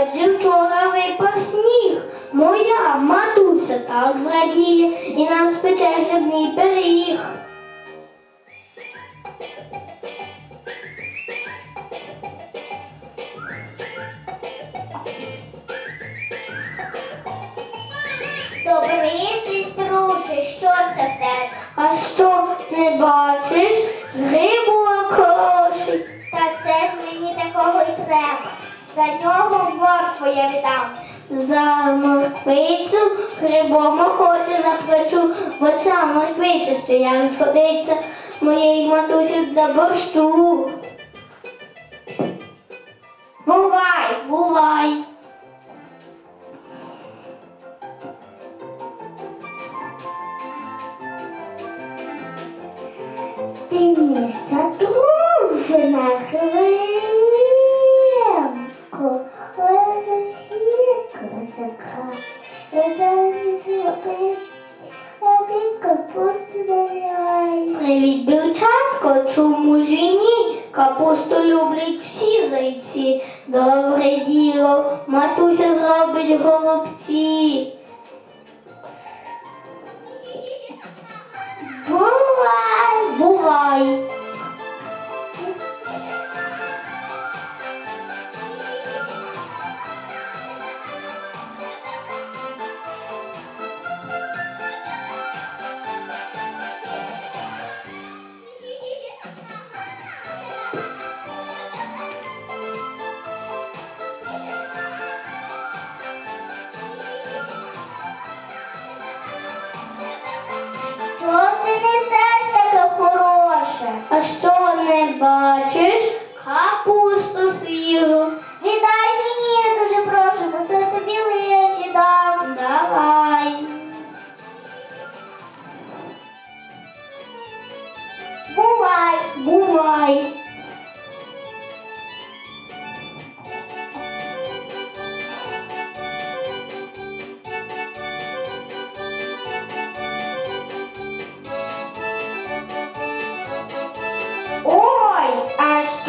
Адже вчора випав сніг. Моя матуся так зрадіє і нам спече грибний пиріг. Добрий день, друже, що це в тебе? А що не бачиш? Грибок хороший. Та це ж мені такого й треба. За нього моркву я віддам. За морквицю грибом охоче заплачу, бо ця морквиця ще як сходиться моєї матусі для борщу. Бувай, бувай. Ти не задружена хвилинку. Козаки, козака, а ти капусту заливай. Привіт, білчатко, чому ж і ні? Капусту люблять всі зайці. Добре діло, матуся зробить голубці. Бувай! Бувай.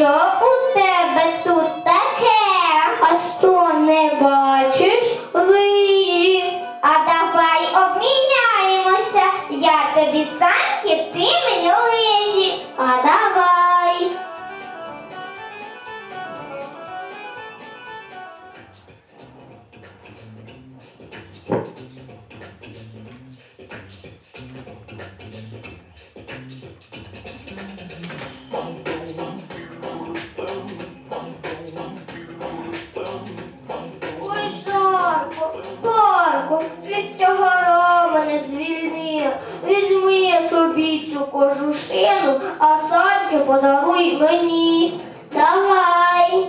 А собі цю кожушину, а санки подаруй мені. Давай.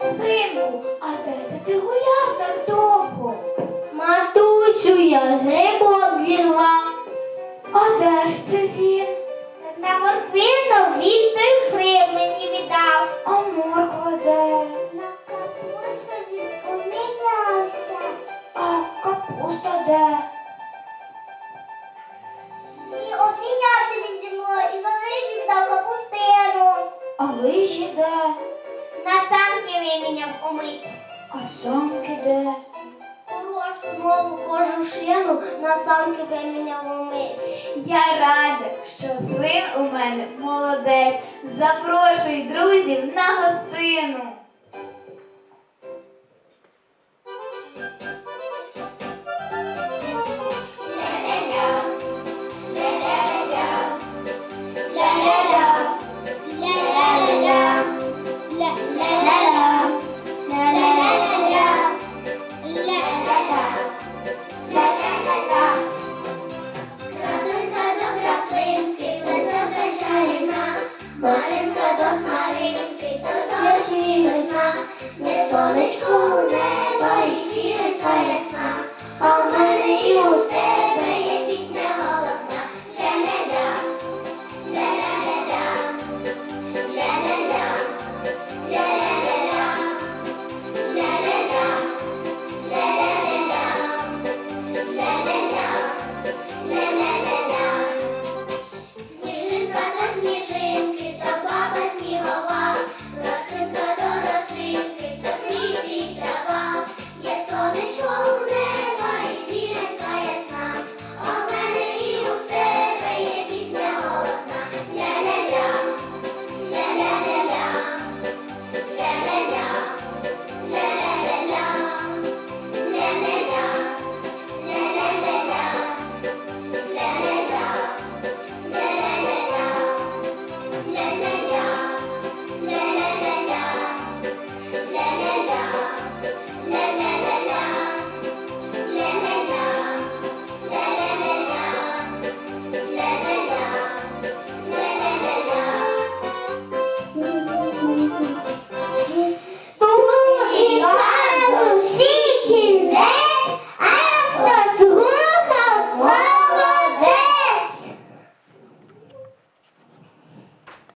Синку, а де це ти гуляв так довго? Матусю, я грибок вірвав. А де ж це він? Він той гриб мені віддав. А морква де? На капусту він помінявся. А капуста де? І обмінявся він зі мною і залишив віддав капустину. А лижі де? На санки виміняв умить. А санки де? Хорошу нову кожушину на санки виміняв умить. Я рада, що син у мене молодець. Запрошуй друзів на